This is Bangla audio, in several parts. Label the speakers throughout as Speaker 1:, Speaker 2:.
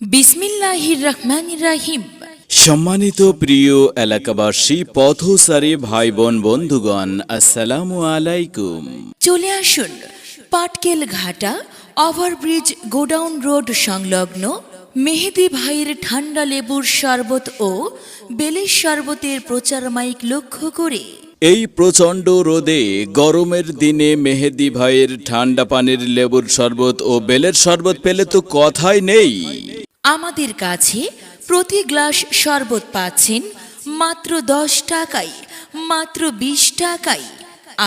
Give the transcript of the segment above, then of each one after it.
Speaker 1: বিসমিল্লাহির রহমানির রাহিম।
Speaker 2: সম্মানিত প্রিয় এলাকাবাসী পথসারী ভাই বোন বন্ধুগণ আসসালামু আলাইকুম।
Speaker 1: চলে আসুন পাটকেল ঘাটা ওভারব্রিজ গোডাউন রোড সংলগ্ন মেহেদি ভাইয়ের ঠান্ডা লেবুর শরবত ও বেলের শরবতের প্রচার মাইক লক্ষ্য করে।
Speaker 2: এই প্রচণ্ড রোদে গরমের দিনে মেহেদি ভাইয়ের ঠান্ডা পানির লেবুর শরবত ও বেলের শরবত পেলে তো কথাই নেই।
Speaker 1: আমাদের কাছে প্রতি গ্লাস শরবত পাচ্ছেন মাত্র দশ টাকায় মাত্র বিশ টাকায়।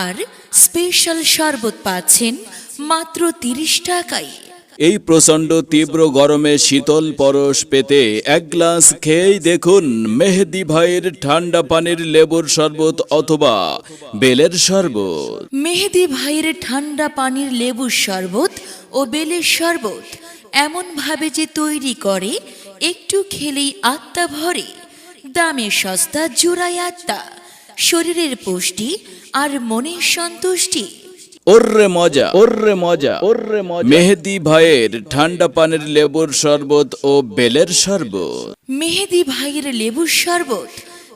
Speaker 1: আর স্পেশাল শরবত পাচ্ছেন মাত্র তিরিশ টাকায়।
Speaker 2: এই প্রচণ্ড তীব্র গরমে শীতল পরশ পেতে এক গ্লাস খেয়েই দেখুন মেহেদি ভাইয়ের ঠান্ডা পানির লেবুর শরবত অথবা বেলের শরবত।
Speaker 1: মেহেদি ভাইয়ের ঠান্ডা পানির লেবুর শরবত ও বেলের শরবত এমনভাবে যে তৈরি করে একটু খেলেই আত্মা ভরে। দামে সস্তা জোড়ায় আত্মা। শরীরের পুষ্টি আর মনের সন্তুষ্টি।
Speaker 2: ওর্রে মজা ওর্রে মজা ওর্রে মজা। মেহেদি ভাইয়ের ঠান্ডা পানির লেবুর শরবত ও বেলের শরবত।
Speaker 1: মেহেদি ভাইয়ের লেবুর শরবত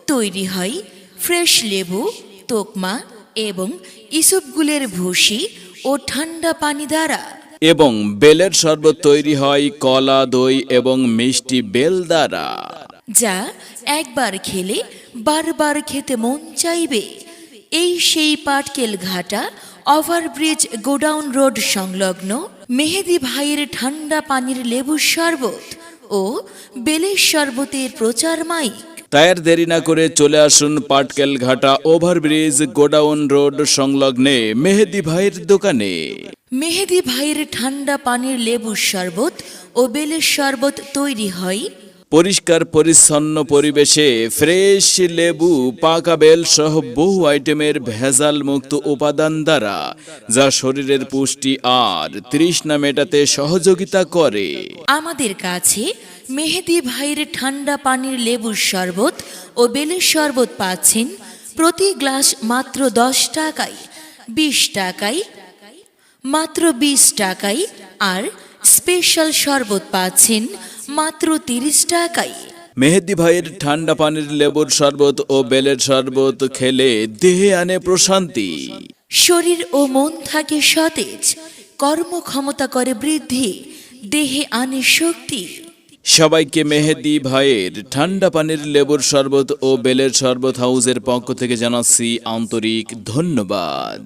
Speaker 1: তৈরি হয় ফ্রেশ লেবু তোকমা এবং ইসবগুলের ভুসি ও ঠান্ডা পানি দ্বারা।
Speaker 2: এবং বেলের শরবত তৈরি হয় কলা দই এবং মিষ্টি বেল দ্বারা।
Speaker 1: যা একবার খেলে বারবার খেতে মন চাইবে। এই সেই পাটকেল ঘাটা ওভারব্রিজ গোডাউন রোড সংলগ্ন মেহেদি ভাইয়ের ঠান্ডা পানির লেবুর শরবত ও বেলের শরবতের প্রচার মাইক।
Speaker 2: তাই আর দেরি না করে চলে আসুন Patkel Ghata overbridge godown road সংলগ্নে Mehedi ভাইয়ের দোকানে।
Speaker 1: মেহেদি ভাইয়ের ঠান্ডা পানির লেবুর শরবত ও বেলের শরবত তৈরি হয়।
Speaker 2: পরিষ্কার পরিচ্ছন্ন পরিবেশে ফ্রেশ লেবু পাকা বেল সহ বহু আইটেমের ভেজাল মুক্ত উপাদান দ্বারা যা শরীরের পুষ্টি আর তৃষ্ণা মেটাতে সহযোগিতা করে।
Speaker 1: আমাদের কাছে মেহেদি ভাইয়ের ঠান্ডা পানির লেবুর শরবত ও বেলের শরবত পাচ্ছেন প্রতি গ্লাস মাত্র দশ টাকায় বিশ টাকায় মাত্র বিশ টাকায় আর স্পেশাল শরবত পাচ্ছেন মাত্র তিরিশ টাকায়
Speaker 2: মেহেদি ভাইয়ের ঠান্ডা পানির লেবুর শরবত ও বেলের শরবত খেলে দেহে আনে প্রশান্তি।
Speaker 1: শরীর ও মন থাকে সতেজ কর্মক্ষমতা করে বৃদ্ধি দেহে আনে শক্তি।
Speaker 2: সবাইকে মেহেদি ভাইয়ের ঠান্ডা পানির লেবুর শরবত ও বেলের শরবত হাউসের পক্ষ থেকে জানাচ্ছি আন্তরিক ধন্যবাদ।